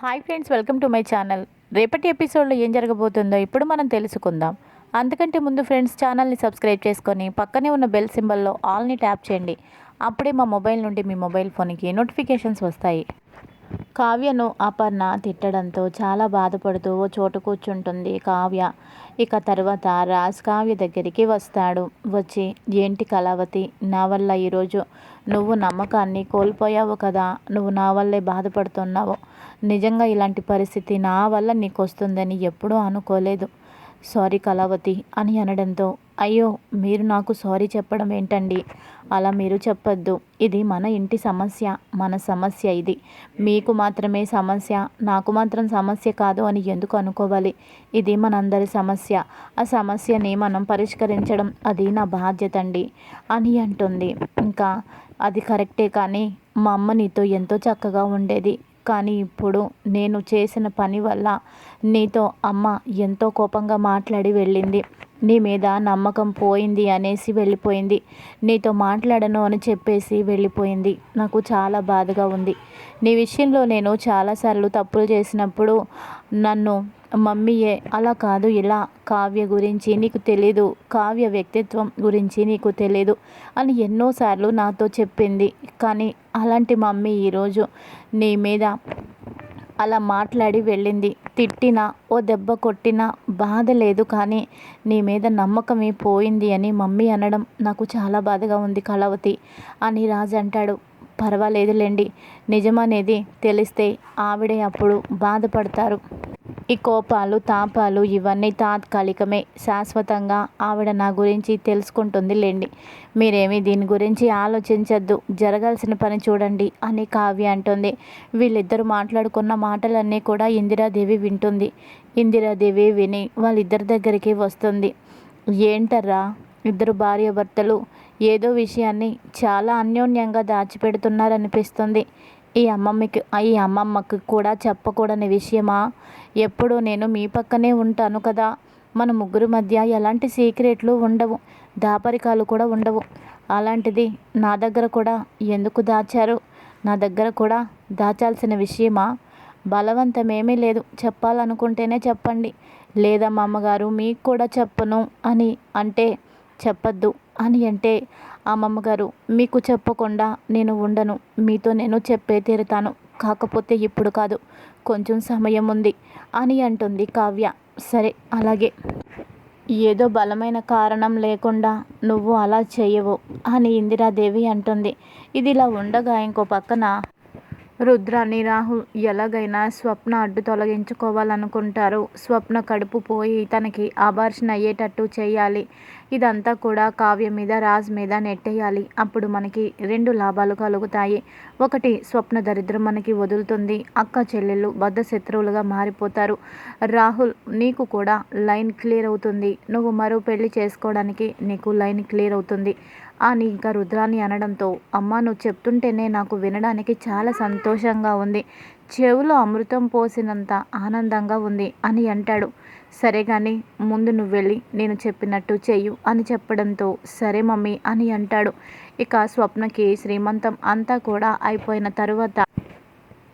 Hi friends welcome to my channel. రేపటి ఎపిసోడ్లో ఏం జరగబోతుందో ఇప్పుడు మనం తెలుసుకుందాం. అందుకంటే ముందు ఫ్రెండ్స్ ఛానల్ని సబ్స్క్రైబ్ చేసుకొని పక్కనే ఉన్న బెల్ సింబల్లో ఆల్ని ట్యాప్ చేయండి. అప్పుడే మా మొబైల్ నుండి మీ మొబైల్ ఫోన్కి నోటిఫికేషన్స్ వస్తాయి. కావ్యను అపర్ణ తిట్టడంతో చాలా బాధపడుతూ ఓ చోటు కూర్చుంటుంది కావ్య. ఇక తర్వాత రాజ్ కావ్య దగ్గరికి వస్తాడు. వచ్చి ఏంటి కళావతి నా వల్ల ఈరోజు నువ్వు నమ్మకాన్ని కోల్పోయావు కదా? నువ్వు నా వల్లే బాధపడుతున్నావు. నిజంగా ఇలాంటి పరిస్థితి నా వల్ల నీకు వస్తుందని ఎప్పుడూ అనుకోలేదు. సారీ కళావతి అని అనడంతో అయ్యో మీరు నాకు సారీ చెప్పడం ఏంటండి? అలా మీరు చెప్పొద్దు. ఇది మన ఇంటి సమస్య మన సమస్య ఇది. మీకు మాత్రమే సమస్య నాకు మాత్రం సమస్య కాదు అని ఎందుకు అనుకోవాలి? ఇది మనందరి సమస్య. ఆ సమస్యని మనం పరిష్కరించడం అది నా బాధ్యత అండి అని అంటుంది. ఇంకా అది కరెక్టే కానీ మా అమ్మ నీతో ఎంతో చక్కగా ఉండేది. కానీ ఇప్పుడు నేను చేసిన పని వల్ల నీతో అమ్మ ఎంతో కోపంగా మాట్లాడి వెళ్ళింది. నీ మీద నమ్మకం పోయింది అనేసి వెళ్ళిపోయింది. నీతో మాట్లాడను అని చెప్పేసి వెళ్ళిపోయింది. నాకు చాలా బాధగా ఉంది. నీ విషయంలో నేను చాలాసార్లు తప్పులు చేసినప్పుడు నన్ను మమ్మీయే అలా కాదు ఇలా కావ్య గురించి నీకు తెలీదు కావ్య వ్యక్తిత్వం గురించి నీకు తెలీదు అని ఎన్నోసార్లు నాతో చెప్పింది. కానీ అలాంటి మమ్మీ ఈరోజు నీ మీద అలా మాట్లాడి వెళ్ళింది. తిట్టినా ఓ దెబ్బ కొట్టినా బాధ లేదు కానీ నీ మీద నమ్మకమే పోయింది అని మమ్మీ అనడం నాకు చాలా బాధగా ఉంది కళావతి అని రాజు అంటాడు. పర్వాలేదులేండి. నిజమనేది తెలిస్తే ఆవిడే అప్పుడు బాధపడతారు. ఈ కోపాలు తాపాలు ఇవన్నీ తాత్కాలికమే. శాశ్వతంగా ఆవిడ నా గురించి తెలుసుకుంటుంది లేండి మీరేమీ దీని గురించి ఆలోచించద్దు. జరగాల్సిన పని చూడండి అని కావ్య అంటుంది. వీళ్ళిద్దరు మాట్లాడుకున్న మాటలన్నీ కూడా ఇందిరాదేవి వింటుంది. ఇందిరాదేవి విని వాళ్ళిద్దరి దగ్గరికి వస్తుంది. ఏంటర్రా? ఇద్దరు భార్యాభర్తలు ఏదో విషయాన్ని చాలా అన్యోన్యంగా దాచిపెడుతున్నారనిపిస్తుంది. ఈ అమ్మమ్మకి ఈ అమ్మమ్మకి కూడా చెప్పకూడని విషయమా? ఎప్పుడూ నేను మీ పక్కనే ఉంటాను కదా. మన ముగ్గురు మధ్య ఎలాంటి సీక్రెట్లు ఉండవు. దాపరికాలు కూడా ఉండవు. అలాంటిది నా దగ్గర కూడా ఎందుకు దాచారు? నా దగ్గర కూడా దాచాల్సిన విషయమా? బలవంతమేమీ లేదు. చెప్పాలనుకుంటేనే చెప్పండి. లేదా మా అమ్మగారు మీకు కూడా చెప్పను అని అంటే చెప్పద్దు అని అంటే అమ్మమ్మగారు మీకు చెప్పకుండా నేను ఉండను. మీతో నేను చెప్పే తీరుతాను. కాకపోతే ఇప్పుడు కాదు. కొంచెం సమయం ఉంది అని అంటుంది కావ్య. సరే అలాగే. ఏదో బలమైన కారణం లేకుండా నువ్వు అలా చేయవు అని ఇందిరాదేవి అంటుంది. ఇది ఇలా ఉండగా ఇంకో పక్కన రుద్రాని రాహుల్ ఎలాగైనా స్వప్న అడ్డు తొలగించుకోవాలనుకుంటారు. స్వప్న కడుపు పోయి తనకి ఆభార్షణ అయ్యేటట్టు చేయాలి. ఇదంతా కూడా కావ్య మీద రాజ్ మీద నెట్టేయాలి. అప్పుడు మనకి రెండు లాభాలు కలుగుతాయి. ఒకటి స్వప్న దరిద్రం మనకి వదులుతుంది. అక్క చెల్లెళ్ళు బద్ద శత్రువులుగా మారిపోతారు. రాహుల్ నీకు కూడా లైన్ క్లియర్ అవుతుంది. నువ్వు మరో పెళ్ళి చేసుకోవడానికి నీకు లైన్ క్లియర్ అవుతుంది. అని ఇంకా రుద్రాన్ని అనడంతో అమ్మ నువ్వు చెప్తుంటేనే నాకు వినడానికి చాలా సంతోషంగా ఉంది. చెవులో అమృతం పోసినంత ఆనందంగా ఉంది అని అంటాడు. సరే కానీ ముందు నువ్వు వెళ్ళి నేను చెప్పినట్టు చెయ్యు అని చెప్పడంతో సరే మమ్మీ అని అంటాడు. ఇక స్వప్నకి శ్రీమంతం అంతా కూడా అయిపోయిన తరువాత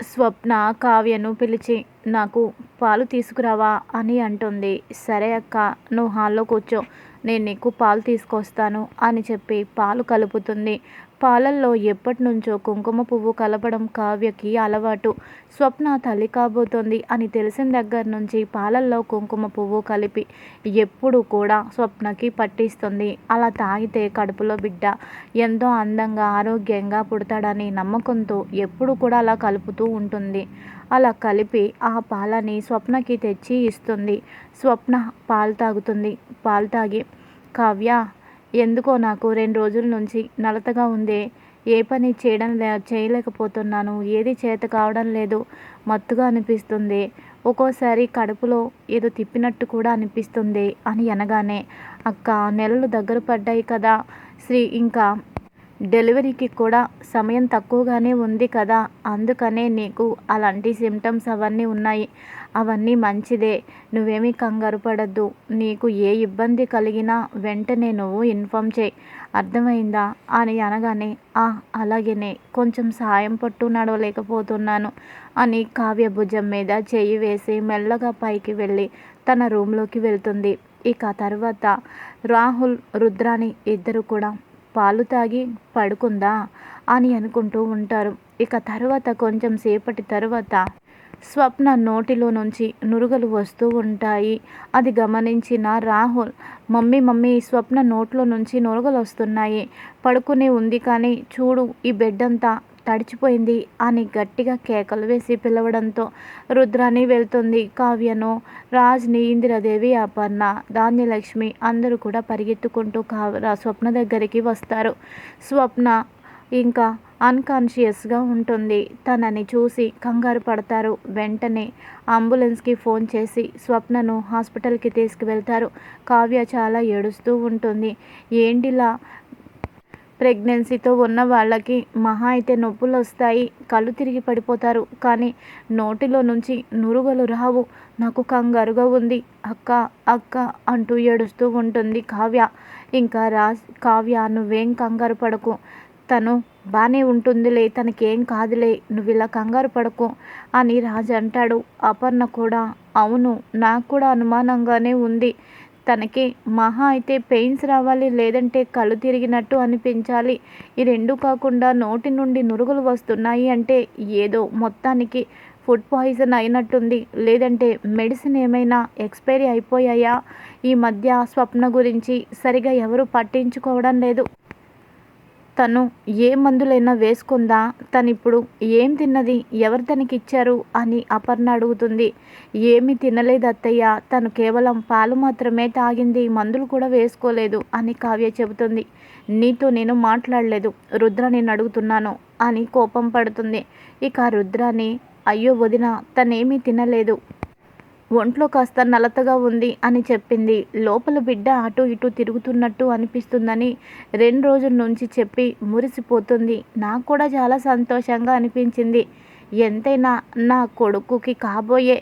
స్వప్న కావ్యను పిలిచి నాకు పాలు తీసుకురావా? అని అంటుంది. సరే అక్క నువ్వు హాల్లో కూర్చో. నేను నీకు పాలు తీసుకొస్తాను అని చెప్పి పాలు కలుపుతుంది. పాలల్లో ఎప్పటి నుంచో కుంకుమ పువ్వు కలపడం కావ్యకి అలవాటు. స్వప్న తల్లి కాబోతోంది అని తెలిసిన దగ్గర నుంచి పాలల్లో కుంకుమ పువ్వు కలిపి ఎప్పుడు కూడా స్వప్నకి పట్టిస్తుంది. అలా తాగితే కడుపులో బిడ్డ ఎంతో అందంగా ఆరోగ్యంగా పుడతాడని నమ్మకంతో ఎప్పుడు కూడా అలా కలుపుతూ ఉంటుంది. అలా కలిపి ఆ పాలని స్వప్నకి తెచ్చి ఇస్తుంది. స్వప్న పాలు తాగుతుంది. పాలు తాగి కావ్య ఎందుకో నాకు రెండు రోజుల నుంచి నలతగా ఉంది. ఏ పని చేయడం లే చేయలేకపోతున్నాను. ఏది చేత కావడం లేదు. మత్తుగా అనిపిస్తుంది. ఒక్కోసారి కడుపులో ఏదో తిప్పినట్టు కూడా అనిపిస్తుంది అని అనగానే అక్క నెలలు దగ్గర పడ్డాయి కదా. శ్రీ ఇంకా డెలివరీకి కూడా సమయం తక్కువగానే ఉంది కదా. అందుకనే నీకు అలాంటి సిమ్టమ్స్ అవన్నీ ఉన్నాయి. అవన్నీ మంచిదే. నువ్వేమీ కంగారు పడద్దు. నీకు ఏ ఇబ్బంది కలిగినా వెంటనే నువ్వు ఇన్ఫామ్ చేయి. అర్థమైందా? అని అనగానే ఆ అలాగేనే. కొంచెం సాయం పట్టు నడవలేకపోతున్నాను అని కావ్య భుజం మీద చేయి వేసి మెల్లగా పైకి వెళ్ళి తన రూమ్లోకి వెళ్తుంది. ఇక తర్వాత రాహుల్ రుద్రాని ఇద్దరు కూడా పాలు తాగి పడుకుందా అని అనుకుంటూ ఉంటారు. ఇక తర్వాత కొంచెం సేపటి తర్వాత స్వప్న నోటిలో నుంచి నురుగలు వస్తూ ఉంటాయి. అది గమనించిన రాహుల్ మమ్మీ మమ్మీ స్వప్న నోట్లో నుంచి నురుగలు వస్తున్నాయి. పడుకునే ఉంది కానీ చూడు ఈ బెడ్ అంతా తడిచిపోయింది. అని గట్టిగా కేకలు వేసి పిలవడంతో రుద్రాని వెళ్తుంది. కావ్యను రాజ్ని ఇందిరాదేవి అపర్ణ ధాన్యలక్ష్మి అందరూ కూడా పరిగెత్తుకుంటూ కావ్య స్వప్న దగ్గరికి వస్తారు. స్వప్న ఇంకా అన్కాన్షియస్గా ఉంటుంది. తనని చూసి కంగారు పడతారు. వెంటనే అంబులెన్స్కి ఫోన్ చేసి స్వప్నను హాస్పిటల్కి తీసుకువెళ్తారు. కావ్య చాలా ఏడుస్తూ ఉంటుంది. ఏంటిలా? ప్రెగ్నెన్సీతో ఉన్న వాళ్ళకి మహా అయితే నొప్పులు వస్తాయి కళ్ళు తిరిగి పడిపోతారు. కానీ నోటిలో నుంచి నురుగలు రావు. నాకు కంగారుగా ఉంది. అక్క అక్క అంటూ ఏడుస్తూ ఉంటుంది కావ్య. ఇంకా రాజ్ కావ్య నువ్వేం కంగారు పడకు. తను బాగానే ఉంటుందిలే తనకేం కాదులే నువ్వు ఇలా కంగారు పడకు అని రాజు అంటాడు. అపర్ణ కూడా అవును నాకు కూడా అనుమానంగానే ఉంది. తనకి మహా అయితే పెయిన్స్ రావాలి లేదంటే కళ్ళు తిరిగినట్టు అనిపించాలి. ఈ రెండు కాకుండా నోటి నుండి నురుగులు వస్తున్నాయి అంటే ఏదో మొత్తానికి ఫుడ్ పాయిజన్ అయినట్టుంది. లేదంటే మెడిసిన్ ఏమైనా ఎక్స్పైరీ అయిపోయాయా? ఈ మధ్య స్వప్న గురించి సరిగా ఎవరు పట్టించుకోవడం లేదు. తను ఏ మందులైనా వేసుకుందా? తను ఇప్పుడు ఏం తిన్నది? ఎవరు తనకి ఇచ్చారు అని అపర్ణ అడుగుతుంది. ఏమీ తినలేదు అత్తయ్య. తను కేవలం పాలు మాత్రమే తాగింది. మందులు కూడా వేసుకోలేదు అని కావ్య చెబుతుంది. నీతో నేను మాట్లాడలేదు. రుద్ర నేను అడుగుతున్నాను అని కోపం పడుతుంది. ఇక రుద్రాని అయ్యో వదిన తనేమీ తినలేదు. ఒంట్లో కాస్త నలతగా ఉంది అని చెప్పింది. లోపల బిడ్డ అటు ఇటు తిరుగుతున్నట్టు అనిపిస్తుందని రెండు రోజుల నుంచి చెప్పి మురిసిపోతుంది. నాకు కూడా చాలా సంతోషంగా అనిపించింది. ఎంతైనా నా కొడుకుకి కాబోయే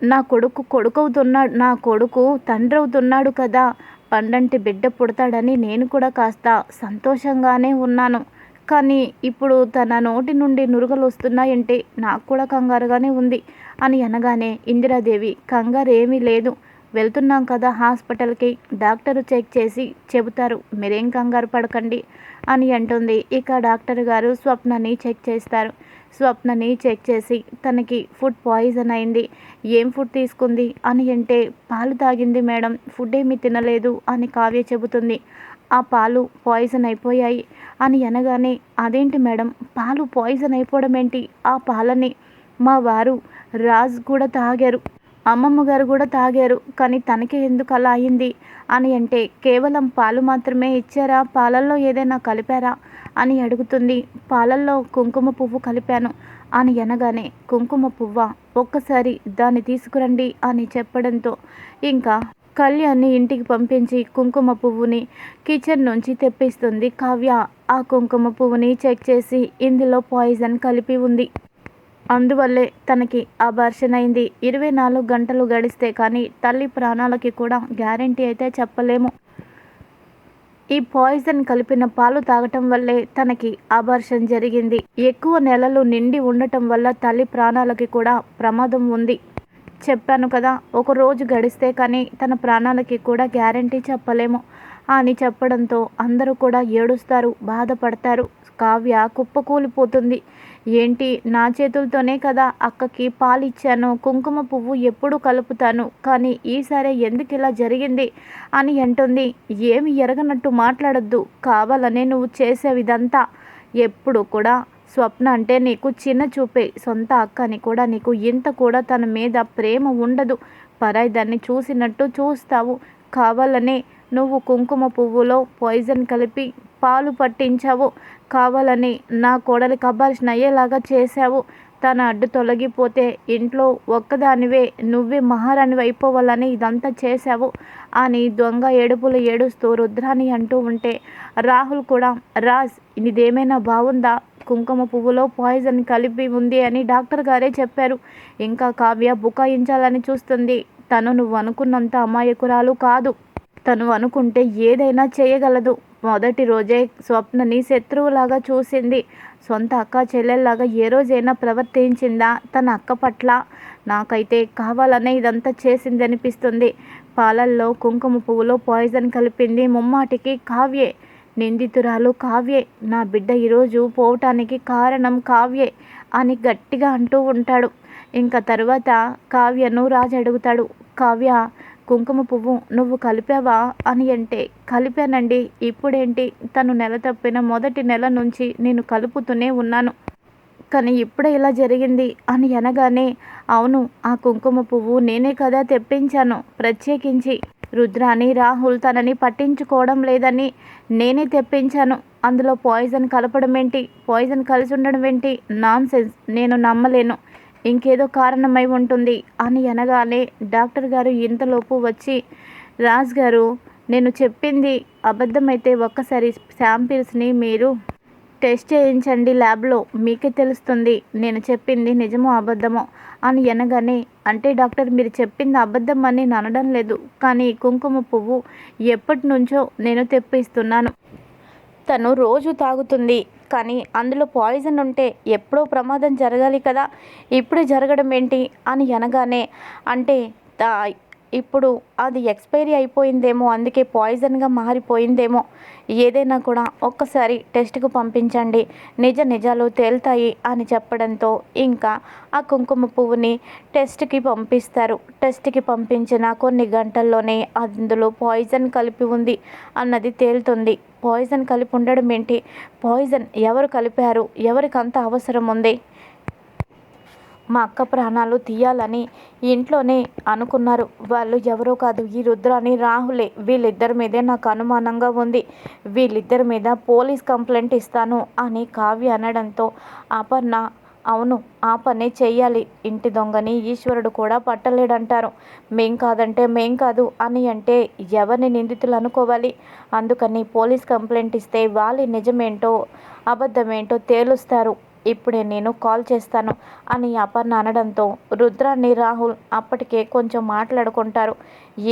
నా కొడుకు కొడుకు అవుతున్నాడు నా కొడుకు తండ్రి అవుతున్నాడు కదా పండంటి బిడ్డ పుడతాడని నేను కూడా కాస్త సంతోషంగానే ఉన్నాను. కానీ ఇప్పుడు తన నోటి నుండి నురుగలు వస్తున్నాయంటే నాకు కూడా కంగారుగానే ఉంది అని అనగానే ఇందిరాదేవి కంగారు ఏమీ లేదు. వెళ్తున్నాం కదా హాస్పిటల్కి. డాక్టరు చెక్ చేసి చెబుతారు. మీరేం కంగారు పడకండి అని అంటుంది. ఇక డాక్టర్ గారు స్వప్నని చెక్ చేస్తారు. స్వప్నని చెక్ చేసి తనకి ఫుడ్ పాయిజన్ అయింది. ఏం ఫుడ్ తీసుకుంది? అని అంటే పాలు తాగింది మేడం. ఫుడ్ ఏమీ తినలేదు అని కావ్య చెబుతుంది. ఆ పాలు పాయిజన్ అయిపోయాయి. అని అనగానే అదేంటి మేడం? పాలు పాయిజన్ అయిపోవడం ఏంటి? ఆ పాలని. మా వారు రాజ్ కూడా తాగారు. అమ్మమ్మ గారు కూడా తాగారు. కానీ తనకి ఎందుకు అలా అయింది? అని అంటే కేవలం పాలు మాత్రమే ఇచ్చారా? పాలల్లో ఏదైనా కలిపారా? అని అడుగుతుంది. పాలల్లో కుంకుమ పువ్వు కలిపాను. అని అనగానే కుంకుమ పువ్వ? ఒక్కసారి దాన్ని తీసుకురండి అని చెప్పడంతో ఇంకా కళ్యాణ్ని ఇంటికి పంపించి కుంకుమ పువ్వుని కిచెన్ నుంచి తెప్పిస్తుంది కావ్య. ఆ కుంకుమ పువ్వుని చెక్ చేసి ఇందులో పాయిజన్ కలిపి ఉంది. అందువల్లే తనకి అబార్షన్ అయింది. ఇరవై నాలుగు గంటలు గడిస్తే కానీ తల్లి ప్రాణాలకి కూడా గ్యారంటీ అయితే చెప్పలేము. ఈ పాయిజన్ కలిపిన పాలు తాగటం వల్లే తనకి అబార్షన్ జరిగింది. ఎక్కువ నెలలు నిండి ఉండటం వల్ల తల్లి ప్రాణాలకి కూడా ప్రమాదం ఉంది. చెప్పాను కదా ఒక రోజు గడిస్తే కానీ తన ప్రాణాలకి కూడా గ్యారంటీ చెప్పలేము. అని చెప్పడంతో అందరూ కూడా ఏడుస్తారు బాధపడతారు. కావ్య కుప్పకూలిపోతుంది. ఏంటి నా చేతులతోనే కదా అక్కకి పాలిచ్చాను కుంకుమ పువ్వు ఎప్పుడు కలుపుతాను కానీ ఈసారి ఎందుకు ఇలా జరిగింది అని అంటుంది. ఏమి ఎరగనట్టు మాట్లాడద్దు కావాలనే నువ్వు చేసేవిదంతా. ఎప్పుడు కూడా స్వప్న అంటే నీకు చిన్న చూపే సొంత అక్కని కూడా నీకు ఇంత కూడా తన మీద ప్రేమ ఉండదు. పరాయి దాన్ని చూసినట్టు చూస్తావు. కావాలనే నువ్వు కుంకుమ పువ్వులో పాయిజన్ కలిపి పాలు పట్టించావు. కావాలని నా కోడలికి అబార్షన్ అయ్యేలాగా చేశావు. తన అడ్డు తొలగిపోతే ఇంట్లో ఒక్కదానివే నువ్వే మహారాణి అయిపోవాలని ఇదంతా చేశావు. అని దొంగ ఏడుపులు ఏడుస్తూ రుద్రాని అంటూ ఉంటే రాహుల్ కూడా రాజ్ ఇదేమైనా బాగుందా? కుంకుమ పువ్వులో పాయిజన్ కలిపి ఉంది అని డాక్టర్ గారే చెప్పారు. ఇంకా కావ్య బుకాయించాలని చూస్తుంది. తను నువ్వు అనుకున్నంత అమాయకురాలు కాదు. తను అనుకుంటే ఏదైనా చేయగలదు. మొదటి రోజే స్వప్నని శత్రువులాగా చూసింది. సొంత అక్క చెల్లెల్లాగా ఏ రోజైనా ప్రవర్తించిందా? తన అక్క పట్ల నాకైతే కావాలనే ఇదంతా చేసింది అనిపిస్తుంది పాలల్లో కుంకుమ పువ్వులో పాయిజన్ కలిపింది ముమ్మాటికి కావ్యే. నిందితురాలు కావ్యే. నా బిడ్డ ఈరోజు పోవటానికి కారణం కావ్యే అని గట్టిగా అంటూ ఉంటాడు. ఇంకా తర్వాత కావ్యను రాజు అడుగుతాడు. కావ్య కుంకుమ పువ్వు నువ్వు కలిపావా అని అంటే కలిపానండి. ఇప్పుడేంటి? తను నెల తప్పిన మొదటి నెల నుంచి నేను కలుపుతూనే ఉన్నాను. కానీ ఇప్పుడే ఇలా జరిగింది అని అనగానే అవును ఆ కుంకుమ పువ్వు నేనే కదా తెప్పించాను ప్రత్యేకించి. రుద్రాని రాహుల్ తనని పట్టించుకోవడం లేదని నేనే తెప్పించాను. అందులో పాయిజన్ కలపడం ఏంటి? పాయిజన్ కలిసి ఉండడం ఏంటి? నాన్ సెన్స్ నేను నమ్మలేను. ఇంకేదో కారణమై ఉంటుంది అని అనగానే డాక్టర్ గారు ఇంతలోపు వచ్చి రాజ్ గారు నేను చెప్పింది అబద్ధమైతే ఒక్కసారి శాంపిల్స్ని మీరు టెస్ట్ చేయించండి ల్యాబ్లో. మీకే తెలుస్తుంది నేను చెప్పింది నిజమో అబద్ధమో అని అనగానే అంటే డాక్టర్ మీరు చెప్పింది అబద్ధం అని అనడం లేదు కానీ కుంకుమ పువ్వు ఎప్పటి నుంచో నేను తెప్పిస్తున్నాను. తను రోజు తాగుతుంది కానీ అందులో పాయిజన్ ఉంటే ఎప్పుడో ప్రమాదం జరగాలి కదా ఇప్పుడే జరగడం ఏంటి అని అనగానే అంటే ఇప్పుడు అది ఎక్స్పైరీ అయిపోయిందేమో అందుకే పాయిజన్గా మారిపోయిందేమో. ఏదైనా కూడా ఒక్కసారి టెస్ట్కు పంపించండి. నిజ నిజాలు తేలుతాయి అని చెప్పడంతో ఇంకా ఆ కుంకుమ పువ్వుని టెస్ట్కి పంపిస్తారు. టెస్ట్కి పంపించిన కొన్ని గంటల్లోనే అందులో పాయిజన్ కలిపి ఉంది అన్నది తేలుతుంది. పాయిజన్ కలిపి ఉండడం ఏంటి? పాయిజన్ ఎవరు కలిపారు? ఎవరికంత అవసరం ఉంది? మా అక్క ప్రాణాలు తీయాలని ఇంట్లోనే అనుకున్నారు. వాళ్ళు ఎవరో కాదు ఈ రుద్రాని రాహులే. వీళ్ళిద్దరి మీదే నాకు అనుమానంగా ఉంది. వీళ్ళిద్దరి మీద పోలీస్ కంప్లైంట్ ఇస్తాను అని కావ్య అనడంతో అపర్ణ అవును ఆ పనే చెయ్యాలి. ఇంటి దొంగని ఈశ్వరుడు కూడా పట్టలేడంటారు. మేం కాదంటే మేం కాదు అని అంటే ఎవరిని నిందితులు అనుకోవాలి? అందుకని పోలీస్ కంప్లైంట్ ఇస్తే వాళ్ళు నిజమేంటో అబద్ధమేంటో తేలుస్తారు. ఇప్పుడే నేను కాల్ చేస్తాను అని అపర్ణ అనడంతో రుద్రాన్ని రాహుల్ అప్పటికే కొంచెం మాట్లాడుకుంటారు.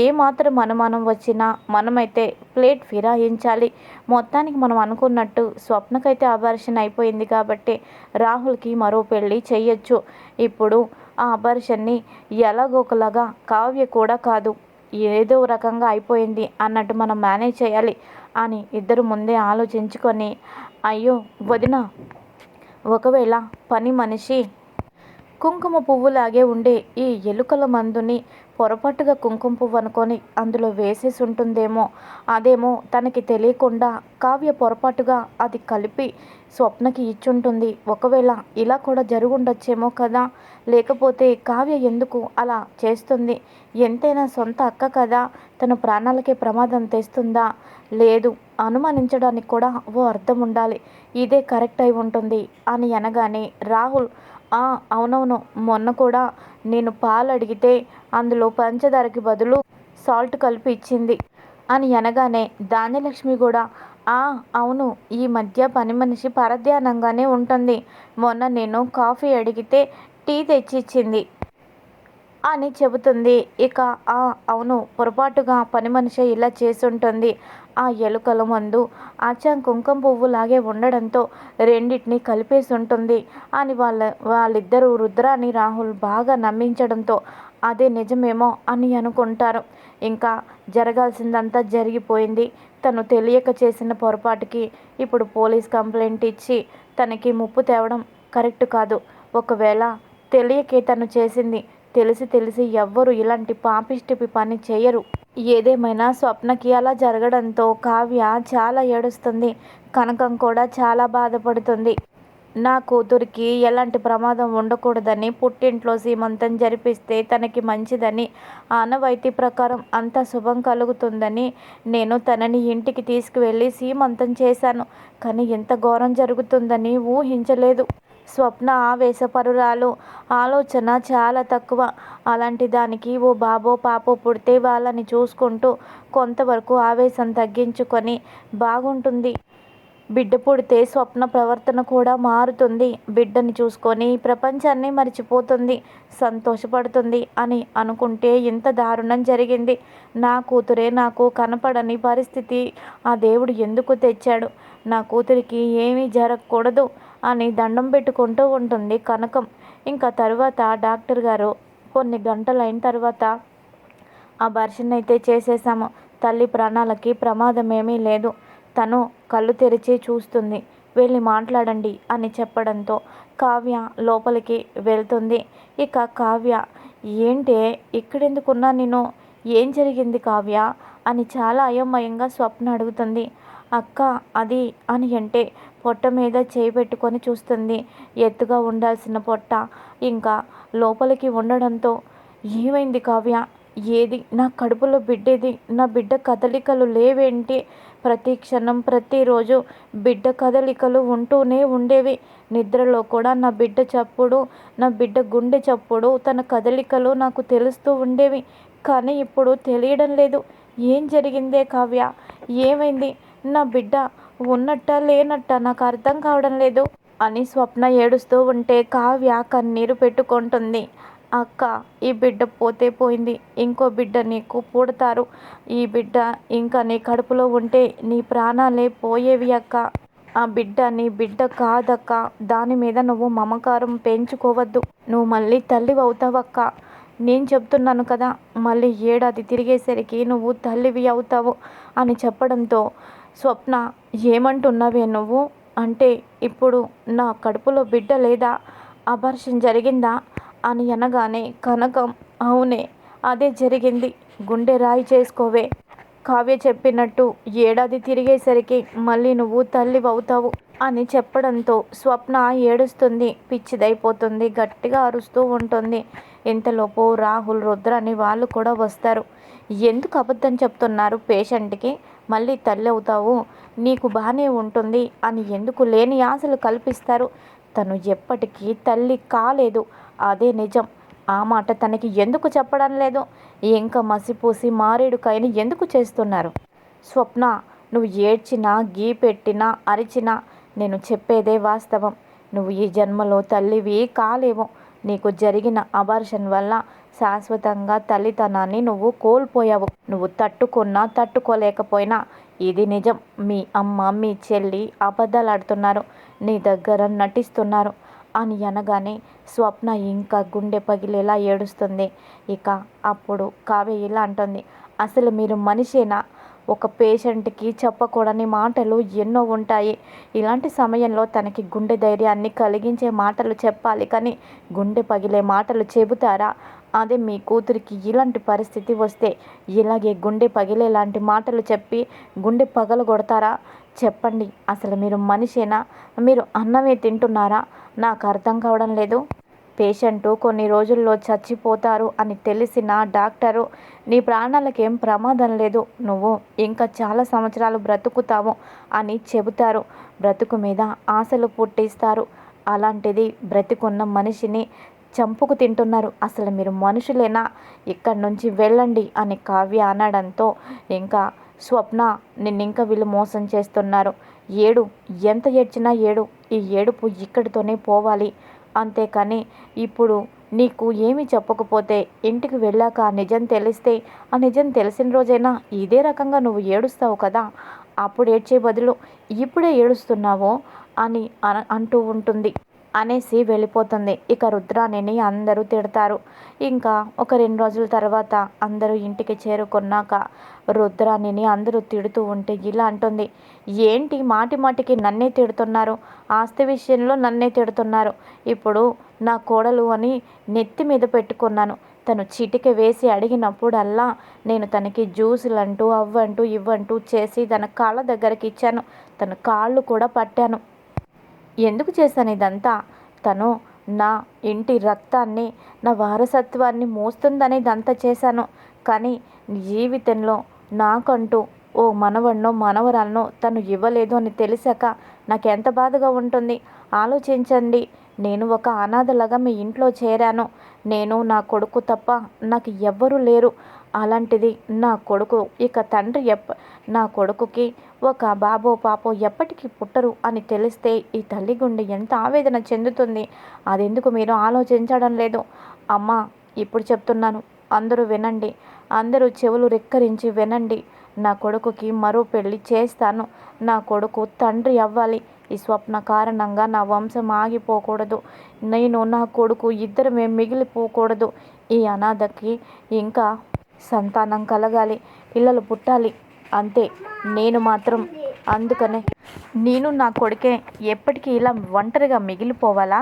ఏ మాత్రం అనుమానం వచ్చినా మనమైతే ప్లేట్ ఫిరాయించాలి. మొత్తానికి మనం అనుకున్నట్టు స్వప్నకైతే అబార్షన్ అయిపోయింది కాబట్టి రాహుల్కి మరో పెళ్ళి చేయొచ్చు. ఇప్పుడు ఆ అబార్షన్ని ఎలాగోకలాగా కావ్య కూడా కాదు ఏదో రకంగా అయిపోయింది అన్నట్టు మనం మేనేజ్ చేయాలి అని ఇద్దరు ముందే ఆలోచించుకొని అయ్యో వదిన ఒకవేళ పని మనిషి కుంకుమ పువ్వులాగే ఉండే ఈ ఎలుకల మందుని పొరపాటుగా కుంకుమ పువ్వు అనుకొని అందులో వేసేసి ఉంటుందేమో అదేమో తనకి తెలియకుండా కావ్య పొరపాటుగా అది కలిపి స్వప్నకి ఇచ్చుంటుంది. ఒకవేళ ఇలా కూడా జరుగుండొచ్చేమో కదా? లేకపోతే కావ్య ఎందుకు అలా చేస్తుంది? ఎంతైనా సొంత అక్క కదా? తన ప్రాణాలకే ప్రమాదం తెస్తుందా? లేదు. అనుమానించడానికి కూడా ఓ అర్థం ఉండాలి. ఇదే కరెక్ట్ అయి ఉంటుంది అని అనగానే రాహుల్ "ఆ, అవునవును. మొన్న కూడా నేను పాలు అడిగితే అందులో పంచదారకి బదులు సాల్ట్ కలిపి ఇచ్చింది అని అనగానే ధాన్యలక్ష్మి కూడా ఆ అవును. ఈ మధ్య పని మనిషి పరధ్యానంగానే ఉంటుంది. మొన్న నేను కాఫీ అడిగితే టీ తెచ్చి ఇచ్చింది అని చెబుతుంది. ఇక ఆ అవును పొరపాటుగా పని మనిషి ఇలా చేసుంటుంది ఆ ఎలుకల మందు. ఆచాం కుంకుమ పువ్వులాగే ఉండడంతో రెండింటిని కలిపేసి ఉంటుంది అని వాళ్ళ వాళ్ళిద్దరూ రుద్రాని రాహుల్ బాగా నమ్మించడంతో అదే నిజమేమో అని అనుకుంటారు. ఇంకా జరగాల్సిందంతా జరిగిపోయింది. తను తెలియక చేసిన పొరపాటుకి ఇప్పుడు పోలీస్ కంప్లైంట్ ఇచ్చి తనకి ముప్పు తేవడం కరెక్ట్ కాదు. ఒకవేళ తెలియకే తను చేసింది తెలిసి తెలిసి ఎవ్వరు ఇలాంటి పాపిష్టిపి పని చేయరు. ఏదేమైనా స్వప్నకి అలా జరగడంతో కావ్య చాలా ఏడుస్తుంది. కనకం కూడా చాలా బాధపడుతుంది. నా కూతురికి ఎలాంటి ప్రమాదం ఉండకూడదని పుట్టింట్లో సీమంతం జరిపిస్తే తనకి మంచిదని ఆనవాయితీ ప్రకారం అంత శుభం కలుగుతుందని నేను తనని ఇంటికి తీసుకువెళ్ళి సీమంతం చేశాను. కానీ ఎంత ఘోరం జరుగుతుందని ఊహించలేదు. స్వప్న ఆవేశపరురాలు. ఆలోచన చాలా తక్కువ. అలాంటి దానికి ఓ బాబో పాపో పుడితే వాళ్ళని చూసుకుంటూ కొంతవరకు ఆవేశం తగ్గించుకొని బాగుంటుంది. బిడ్డ పుడితే స్వప్న ప్రవర్తన కూడా మారుతుంది. బిడ్డని చూసుకొని ప్రపంచాన్ని మర్చిపోతుంది. సంతోషపడుతుంది అని అనుకుంటే ఇంత దారుణం జరిగింది. నా కూతురే నాకు కనపడని పరిస్థితి. ఆ దేవుడు ఎందుకు తెచ్చాడు? నా కూతురికి ఏమీ జరగకూడదు అని దండం పెట్టుకుంటూ ఉంటుంది కనకం. ఇంకా తర్వాత డాక్టర్ గారు కొన్ని గంటలైన తర్వాత ఆ భర్షన్ అయితే చేసేసాము. తల్లి ప్రాణాలకి ప్రమాదమేమీ లేదు. తను కళ్ళు తెరిచి చూస్తుంది. వెళ్ళి మాట్లాడండి అని చెప్పడంతో కావ్య లోపలికి వెళ్తుంది. ఇక కావ్య ఏంటే ఇక్కడెందుకున్నా నేను ఏం జరిగింది కావ్య? అని చాలా అయోమయంగా స్వప్న అడుగుతుంది. అక్క అది అని అంటే పొట్ట మీద చేయి పెట్టుకొని చూస్తుంది. ఎత్తుగా ఉండాల్సిన పొట్ట. ఇంకా లోపలికి ఉండడంతో ఏమైంది కావ్య? ఏది నా కడుపులో బిడ్డేది నా బిడ్డ కదలికలు లేవేంటి? ప్రతి క్షణం ప్రతిరోజు బిడ్డ కదలికలు ఉంటూనే ఉండేవి. నిద్రలో కూడా నా బిడ్డ చప్పుడు నా బిడ్డ గుండె చప్పుడు తన కదలికలు నాకు తెలుస్తూ ఉండేవి. కానీ ఇప్పుడు తెలియడం లేదు. ఏం జరిగిందే కావ్య? ఏమైంది? నా బిడ్డ ఉన్నట్ట లేనట్ట నాకు అర్థం కావడం లేదు. అని స్వప్న ఏడుస్తూ ఉంటే కావ్య కన్నీరు పెట్టుకుంటుంది. అక్క ఈ బిడ్డ పోతే పోయింది. ఇంకో బిడ్డ నీకు పుడతారు. ఈ బిడ్డ ఇంకా నీ కడుపులో ఉంటే నీ ప్రాణాలే పోయేవి అక్క. ఆ బిడ్డ నీ బిడ్డ కాదక్క. దాని మీద నువ్వు మమకారం పెంచుకోవద్దు. నువ్వు మళ్ళీ తల్లి అవుతావక్క నేను చెప్తున్నాను కదా మళ్ళీ ఏడాది తిరిగేసరికి నువ్వు తల్లివి అవుతావు అని చెప్పడంతో స్వప్న ఏమంటున్నావే నువ్వు? అంటే ఇప్పుడు నా కడుపులో బిడ్డ లేదా? అబార్షన్ జరిగిందా? అని అనగానే కనకం అవునే అదే జరిగింది. గుండె రాయి చేసుకోవే. కావ్య చెప్పినట్టు ఏడాది తిరిగేసరికి మళ్ళీ నువ్వు తల్లి అవుతావు అని చెప్పడంతో స్వప్న ఏడుస్తుంది. పిచ్చిదైపోతుంది. గట్టిగా అరుస్తూ ఉంటుంది. ఇంతలోపు రాహుల్ రుద్ర అని వాళ్ళు కూడా వస్తారు. ఎందుకు అబద్ధం చెప్తున్నారు పేషెంట్కి? మళ్ళీ తల్లి అవుతావు నీకు బాగానే ఉంటుంది. అని ఎందుకు లేని ఆశలు కల్పిస్తారు? తను ఎప్పటికీ తల్లి కాలేదు. అదే నిజం. ఆ మాట తనకి ఎందుకు చెప్పడం లేదు? ఇంకా మసిపూసి మారేడుకాయని ఎందుకు చేస్తున్నారు? స్వప్న నువ్వు ఏడ్చినా గీ పెట్టినా అరిచినా నేను చెప్పేదే వాస్తవం. నువ్వు ఈ జన్మలో తల్లివి కాలేవు. నీకు జరిగిన అబార్షన్ వల్ల శాశ్వతంగా తల్లితనాన్ని నువ్వు కోల్పోయావు. నువ్వు తట్టుకున్నా తట్టుకోలేకపోయినా ఇది నిజం. మీ అమ్మ మీ చెల్లి అబద్ధాలాడుతున్నారు నీ దగ్గర నటిస్తున్నారు. అని అనగానే స్వప్న ఇంకా గుండె పగిలేలా ఏడుస్తుంది. ఇక అప్పుడు కావ్య ఇలా అంటుంది అసలు మీరు మనిషేనా? ఒక పేషెంట్కి చెప్పకూడని మాటలు ఎన్నో ఉంటాయి. ఇలాంటి సమయంలో తనకి గుండె ధైర్యాన్ని కలిగించే మాటలు చెప్పాలి కానీ గుండె పగిలే మాటలు చెబుతారా? అదే మీ కూతురికి ఇలాంటి పరిస్థితి వస్తే ఇలాగే గుండె పగిలేలాంటి మాటలు చెప్పి గుండె పగలగొడతారా? చెప్పండి. అసలు మీరు మనిషేనా? మీరు అన్నమే తింటున్నారా? నాకు అర్థం కావడం లేదు. పేషెంటు కొన్ని రోజుల్లో చచ్చిపోతారు అని తెలిసిన డాక్టరు నీ ప్రాణాలకేం ప్రమాదం లేదు. నువ్వు ఇంకా చాలా సంవత్సరాలు బ్రతుకుతావు అని చెబుతారు. బ్రతుకు మీద ఆశలు పుట్టిస్తారు. అలాంటిది బ్రతికున్న మనిషిని చంపుకు తింటున్నారు. అసలు మీరు మనుషులేనా? ఇక్కడి నుంచి వెళ్ళండి అని కావ్య అనడంతో ఇంకా స్వప్న నిన్నింకా వీళ్ళు మోసం చేస్తున్నారు. ఏడు ఎంత ఏడ్చినా ఏడు ఈ ఏడుపు ఇక్కడితోనే పోవాలి. అంతేకాని ఇప్పుడు నీకు ఏమి చెప్పకపోతే ఇంటికి వెళ్ళాక ఆ నిజం తెలిస్తే ఆ నిజం తెలిసిన రోజైనా ఇదే రకంగా నువ్వు ఏడుస్తావు కదా? అప్పుడు ఏడ్చే బదులు ఇప్పుడే ఏడుస్తున్నావో అని అంటూ ఉంటుంది. అనేసి వెళ్ళిపోతుంది. ఇక రుద్రాణిని అందరూ తిడతారు. ఇంకా ఒక రెండు రోజుల తర్వాత అందరూ ఇంటికి చేరుకున్నాక రుద్రాణిని అందరూ తిడుతూ ఉంటే ఇలా అంటుంది. ఏంటి మాటి మాటికి నన్నే తిడుతున్నారు? ఆస్తి విషయంలో నన్నే తిడుతున్నారు. ఇప్పుడు నా కోడలు అని నెత్తి మీద పెట్టుకున్నాను. తను చిటిక వేసి అడిగినప్పుడల్లా నేను తనకి జ్యూసులు అంటూ అవ్వంటూ ఇవ్వంటూ చేసి తన కాళ్ళ దగ్గరికి ఇచ్చాను. తన కాళ్ళు కూడా పట్టాను. ఎందుకు చేశాను ఇదంతా? తను నా ఇంటి రక్తాన్ని నా వారసత్వాన్ని మోస్తుందని ఇదంతా చేశాను. కానీ జీవితంలో నాకంటూ ఓ మనవన్నో మనవరాలను తను ఇవ్వలేదు అని తెలిసాక నాకు ఎంత బాధగా ఉంటుంది. ఆలోచించండి నేను ఒక అనాథలాగా మీ ఇంట్లో చేరాను. నేను నా కొడుకు తప్ప నాకు ఎవ్వరూ లేరు. అలాంటిది నా కొడుకు. ఇక తండ్రి ఎప్ప నా కొడుకుకి ఒక బాబో పాపో ఎప్పటికీ పుట్టరు అని తెలిస్తే ఈ తల్లి గుండె ఎంత ఆవేదన చెందుతుంది? అదెందుకు మీరు ఆలోచించడం లేదు? అమ్మా ఇప్పుడు చెప్తున్నాను. అందరూ వినండి. అందరూ చెవులు రెక్కరించి వినండి. నా కొడుకుకి మరో పెళ్ళి చేస్తాను. నా కొడుకు తండ్రి అవ్వాలి. ఈ స్వప్న కారణంగా నా వంశం ఆగిపోకూడదు. నేను నా కొడుకు ఇద్దరమే మిగిలిపోకూడదు. ఈ అనాథకి ఇంకా సంతానం కలగాలి పిల్లలు పుట్టాలి అంతే నేను మాత్రం అందుకనే. నేను నా కొడుకే ఎప్పటికీ ఇలా ఒంటరిగా మిగిలిపోవాలా?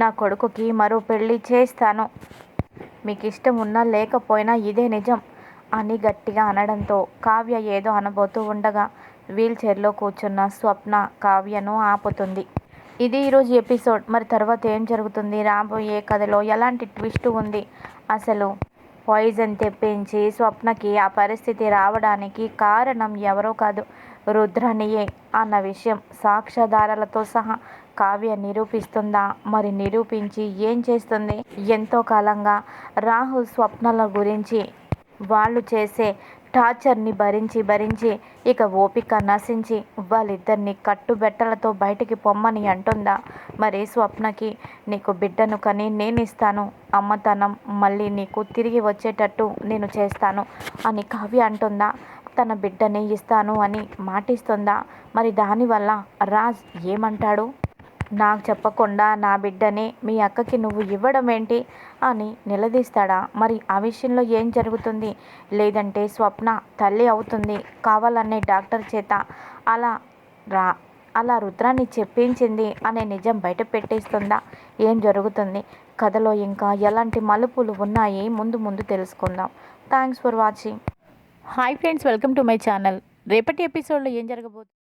నా కొడుకుకి మరో పెళ్ళి చేస్తాను. మీకు ఇష్టం ఉన్నా లేకపోయినా ఇదే నిజం అని గట్టిగా అనడంతో కావ్య ఏదో అనబోతూ ఉండగా వీల్ చైర్లో కూర్చున్న స్వప్న కావ్యను ఆపుతుంది. ఇది ఈరోజు ఎపిసోడ్. మరి తర్వాత ఏం జరుగుతుంది? రాబోయే కథలో ఎలాంటి ట్విస్ట్ ఉంది? అసలు పాయిజన్ తెప్పించి స్వప్నకి ఆ పరిస్థితి రావడానికి కారణం ఎవరో కాదు రుద్రనియే అన్న విషయం సాక్ష్యాధారాలతో సహా కావ్య నిరూపిస్తుందా? మరి నిరూపించి ఏం చేస్తుంది? ఎంతో కాలంగా రాహుల్ స్వప్నల గురించి వాళ్ళు చేసే టార్చర్ని భరించి భరించి ఇక ఓపిక నశించి వాళ్ళిద్దరిని కట్టుబెట్టలతో బయటికి పొమ్మని అంటుందా? మరి స్వప్నకి నీకు బిడ్డను కని నేను ఇస్తాను అమ్మతనం మళ్ళీ నీకు తిరిగి వచ్చేటట్టు నేను చేస్తాను అని కావ్య అంటుందా? తన బిడ్డని ఇస్తాను అని మాటిస్తుందా? మరి దానివల్ల రాజ్ ఏమంటాడు? నాకు చెప్పకుండా నా బిడ్డని మీ అక్కకి నువ్వు ఇవ్వడం ఏంటి అని నిలదీస్తాడా? మరి ఆ విషయంలో ఏం జరుగుతుంది? లేదంటే స్వప్న తల్లి అవుతుంది కావాలనే డాక్టర్ చేత అలా రా అలా రుద్రాన్ని చెప్పించింది అనే నిజం బయట పెట్టేస్తుందా? ఏం జరుగుతుంది? కథలో ఇంకా ఎలాంటి మలుపులు ఉన్నాయి? ముందు ముందు తెలుసుకుందాం. Thanks for watching. Hi friends welcome to my channel. రేపటి ఎపిసోడ్లో ఏం జరగబోతుంది?